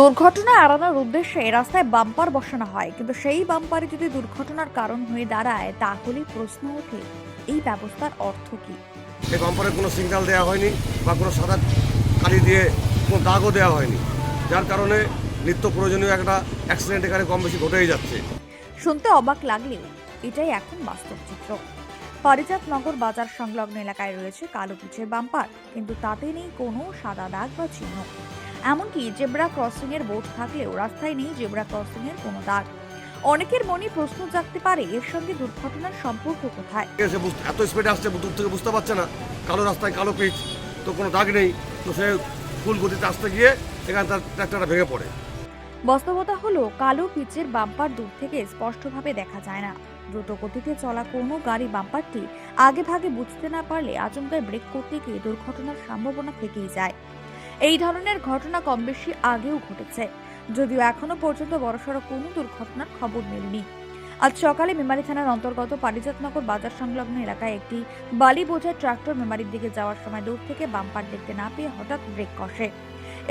দুর্ঘটনা এড়ানোর উদ্দেশ্যে রাস্তায় বাম্পার বসানো হয়। কিন্তু সেই বাম্পারে যদি দুর্ঘটনার কারণ হয়ে দাঁড়ায় তাহলে প্রশ্ন ওঠে এই ব্যবস্থার অর্থ কি? এই বাম্পারে কোনো সিগন্যাল দেওয়া হয়নি বা কোনো সাদা কালি দিয়ে কোনো দাগও দেওয়া হয়নি। যার কারণে নিত্য প্রয়োজনীয় একটা অ্যাক্সিডেন্ট এখানে কম বেশি ঘটেই যাচ্ছে। শুনতে অবাক লাগলেও এটাই এখন বাস্তব চিত্র। পারিজাতনগর বাজার সংলগ্ন এলাকায় রয়েছে কালো পিচের বাম্পার কিন্তু তাতে নেই কোনো সাদা দাগ বা চিহ্ন। এমনকি জেব্রা ক্রসিং এর বোর্ড থাকলেও রাস্তায় নেই জেব্রা ক্রসিং এর কোনো দাগ অনেকের মনে প্রশ্ন জাগতে পারে এর সঙ্গে দুর্ঘটনার সম্পর্ক কোথায়? এত স্পিডে আসছে দূর থেকে বুঝতে পারছে না। কালো রাস্তায় কালো পিচ তো কোনো দাগ নেই। তো সে ফুল গতিতে আসতে গিয়ে এখানে তার ট্র্যাক্টরটা ভেঙে পড়ে। বাস্তবতা হলো কালো পিচের বাম্পার দূর থেকে স্পষ্টভাবে দেখা যায় না। দ্রুত গতিতে চলা কোনো গাড়ি বাম্পারটি আগে ভাগে বুঝতে না পারলে আচমকায় ব্রেক করতে গিয়ে দুর্ঘটনার সম্ভাবনা থেকেই যায়। এই ধরনের ঘটনা কম বেশি আগেও ঘটেছে। যদিও এখনও পর্যন্ত বড়সড় কোনো দুর্ঘটনার খবর মেলেনি। আজ সকালে মেমারি থানার অন্তর্গত পারিজাতনগর বাজার সংলগ্ন এলাকায় একটি বালি বোঝায় ট্রাক্টর মেমারির দিকে যাওয়ার সময় দূর থেকে বাম্পার দেখতে না পেয়ে হঠাৎ ব্রেক কষে।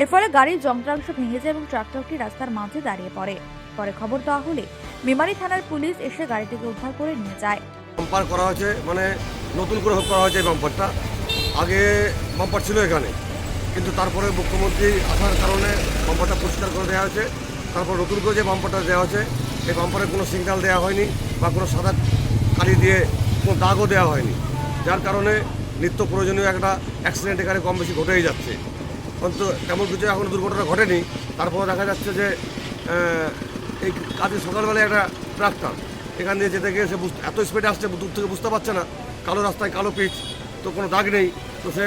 এর ফলে গাড়ির যন্ত্রাংশ ভেঙে যায় এবং ট্রাক্টরটি রাস্তার মাঝে দাঁড়িয়ে পড়ে। পরে খবর দেওয়া হলে মেমারি থানার পুলিশ এসে গাড়িটিকে উদ্ধার করে নিয়ে যায়। বাম্পার করা হয়েছে মানে নতুন করে করা হয়েছে বাম্পারটা। আগে বাম্পার ছিল এখানে। কিন্তু তারপরে মুখ্যমন্ত্রী আসার কারণে বাম্পারটা পরিষ্কার করে দেওয়া হয়েছে। তারপর নতুন করে যে বাম্পারটা দেওয়া হয়েছে এই বাম্পারে কোনো সিগন্যাল দেওয়া হয়নি বা কোনো সাদা কালি দিয়ে কোনো দাগও দেওয়া হয়নি। যার কারণে নিত্য প্রয়োজনীয় একটা অ্যাক্সিডেন্ট এখানে কম বেশি ঘটেই যাচ্ছে। অন্তত তেমন কিছু এখন দুর্ঘটনা ঘটেনি। তারপরে দেখা যাচ্ছে যে এই কাজে সকালবেলায় একটা ট্রাক্টর এখান দিয়ে যেতে গিয়ে সে এত স্পিডে আসছে, দূর থেকে বুঝতে পারছে না। কালো রাস্তায় কালো পিচ, তো কোনো দাগ নেই। তো সে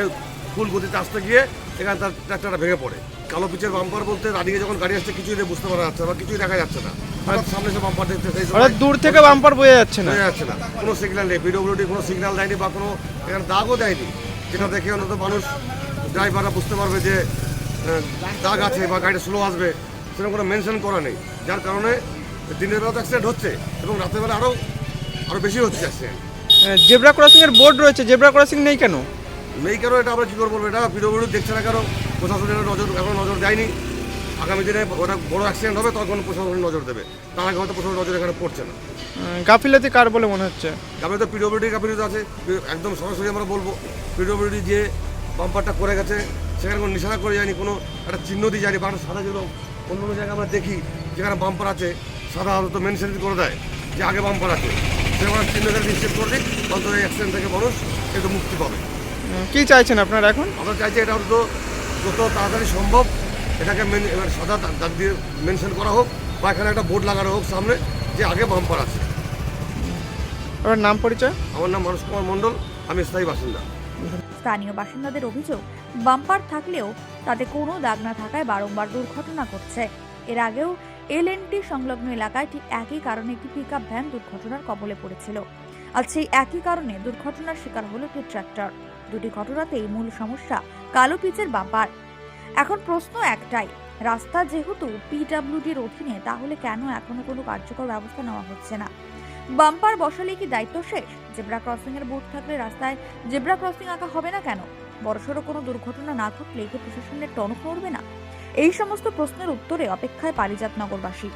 ফুল গতিতে আসতে গিয়ে এখানে তার ট্রাক্টরটা ভেঙে পড়ে। কালো পিচের বাম্পার বলতে দাঁড়িয়ে যখন গাড়ি আসছে কিছুই বুঝতে পারা যাচ্ছে না বা কিছুই দেখা যাচ্ছে না। হঠাৎ সামনে সে বাম্পার দেখতে সেই সময় দূর থেকে বাম্পার বোঝা যাচ্ছে না। বোঝা যাচ্ছে না। কোনো সিগন্যাল নেই। পিডব্লিউডি কোনো সিগন্যাল দেয়নি বা কোনো এখানে দাগও দেয়নি। যেটা দেখে অন্তত মানুষ ড্রাইভাররা বুঝতে পারবে যে দাগ আছে বা গাড়িটা স্লো আসবে সেরকম কোনো মেনশন করা নেই। যার কারণে দিনের বেলা তো অ্যাক্সিডেন্ট হচ্ছে এবং রাতের বেলা আরও আরও বেশি হচ্ছে অ্যাক্সিডেন্ট জেব্রা ক্রসিং এর বোর্ড রয়েছে। জেব্রা ক্রসিং নেই কেন? নেই কেন এটা? আমরা কী করে বলব এটা পিডব্লিউডি দেখছে না কেন? প্রশাসনের নজর এখন নজর দেয়নি। আগামী দিনে ওটা বড় অ্যাক্সিডেন্ট হবে তখন প্রশাসনের নজর দেবে। তার আগে হয়তো প্রশাসনের নজর এখানে পড়ছে না। গাফিলতি কার বলে মনে হচ্ছে? গ্রামে তো পিডব্লিউডি গাফিলতি আছে। একদম সরাসরি আমরা বলব পিডব্লিউডি যে বাম্পারটা করে গেছে সেখানে কোনো নিশানা করে যায়নি কোনো একটা চিহ্ন দিয়ে যায়নি। বা সাদা যেগুলো অন্য অন্য জায়গায় আমরা দেখি যেখানে বাম্পার আছে সাদা হয়তো মেনশন করে দেয় যে আগে বাম্পার আছে। সেখানে চিহ্ন করে নিশ্চিত করে দিই অন্তত এই অ্যাক্সিডেন্ট থেকে মানুষ একটু মুক্তি পাবে। কি চাইছেন আপনারা এখন? আমরা চাইছি এটা অন্তত যত তাড়াতাড়ি সম্ভব এটাকে মেন এবার সাদা দাগ- দাগ দিয়ে মেনশন করা হোক বা এখানে একটা বোর্ড লাগানো হোক সামনে যে আগে বাম্পার আছে। আপনার নাম পরিচয়? আমার নাম মানুষ কুমার মণ্ডল আমি স্থায়ী বাসিন্দা। স্থানীয় বাসিন্দাদের অভিযোগ বাম্পার থাকলেও তাতে কোনো দাগ না থাকায় বারংবার দুর্ঘটনা ঘটছে। এর আগেও এল সংলগ্ন এলাকায় ঠিক একই কারণে একটি পিক ভ্যান দুর্ঘটনার কবলে পড়েছিল। আর সেই একই কারণে দুর্ঘটনার শিকার হলো একটি ট্রাক্টর। দুটি ঘটনাতেই মূল সমস্যা কালো পিচের বাম্পার। এখন প্রশ্ন একটাই, রাস্তা যেহেতু পিডাব্লিউডির অধীনে, তাহলে কেন এখনও কোনো কার্যকর ব্যবস্থা নেওয়া হচ্ছে না? বাম্পার বসালে কি দায়িত্ব শেষ? জেব্রা ক্রসিং এর বোর্ড থাকলে রাস্তায় জেব্রা ক্রসিং আঁকা হবে না কেন? বড়সড় কোনো দুর্ঘটনা না ঘটলে কি প্রশাসনের টনক নড়বে না? এই সমস্ত প্রশ্নের উত্তরে অপেক্ষায় পারিজাত নগরবাসী।